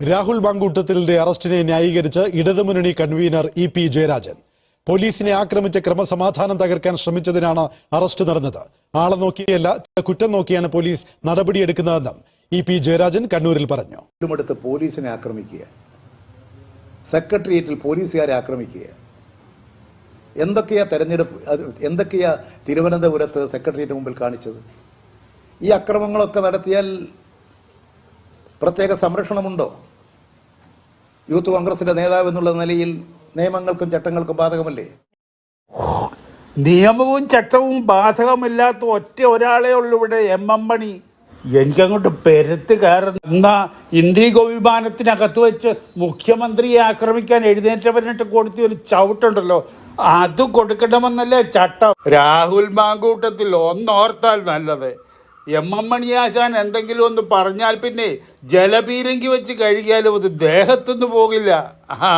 രാഹുൽ ബാങ്കൂട്ടത്തിലിന്റെ അറസ്റ്റിനെ ന്യായീകരിച്ച് ഇടതുമുന്നണി convener E P Jayarajan. പോലീസിനെ ആക്രമിച്ച് ക്രമസമാധാനം തകർക്കാൻ ശ്രമിച്ചതിനാണ് അറസ്റ്റ് നടന്നത്. ആളെ നോക്കിയല്ല കുറ്റം നോക്കിയാണ് പോലീസ് നടപടിയെടുക്കുന്നതെന്നും ഇ പി ജയരാജൻ കണ്ണൂരിൽ പറഞ്ഞു. പോലീസിനെ ആക്രമിക്കുക. സെക്രട്ടേറിയറ്റിൽ പോലീസുകാരെ ആക്രമിക്കുക. എന്തൊക്കെയാ തെരഞ്ഞെടുപ്പ് എന്തൊക്കെയാ തിരുവനന്തപുരത്ത് സെക്രട്ടേറിയറ്റ് മുമ്പിൽ കാണിച്ചത്? ഈ അക്രമങ്ങളൊക്കെ നടത്തിയാൽ പ്രത്യേക സംരക്ഷണമുണ്ടോ? യൂത്ത് കോൺഗ്രസിന്റെ നേതാവ് എന്നുള്ള നിലയിൽ നിയമങ്ങൾക്കും ചട്ടങ്ങൾക്കും ബാധകമല്ലേ? നിയമവും ചട്ടവും ബാധകമില്ലാത്ത ഒറ്റ ഒരാളെ ഉള്ളൂ ഇവിടെ എം എം മണി. എനിക്കങ്ങോട്ട് പെരുത്ത് കയറുന്ന എന്നാ ഇൻഡിഗോ വിമാനത്തിനകത്ത് വെച്ച് മുഖ്യമന്ത്രിയെ ആക്രമിക്കാൻ എഴുന്നേറ്റവരിട്ട് കൊടുത്ത ഒരു ചവിട്ടുണ്ടല്ലോ. അത് കൊടുക്കണമെന്നല്ലേ ചട്ടം. രാഹുൽ മാങ്കൂട്ടത്തിൽ ഒന്നോർത്താൽ നല്ലത്. എം എം മണിയാശാൻ എന്തെങ്കിലും ഒന്ന് പറഞ്ഞാൽ പിന്നെ ജലപീരങ്കി വെച്ച് കഴുകിയാലും അത് ദേഹത്തുനിന്ന് പോകില്ല. ആ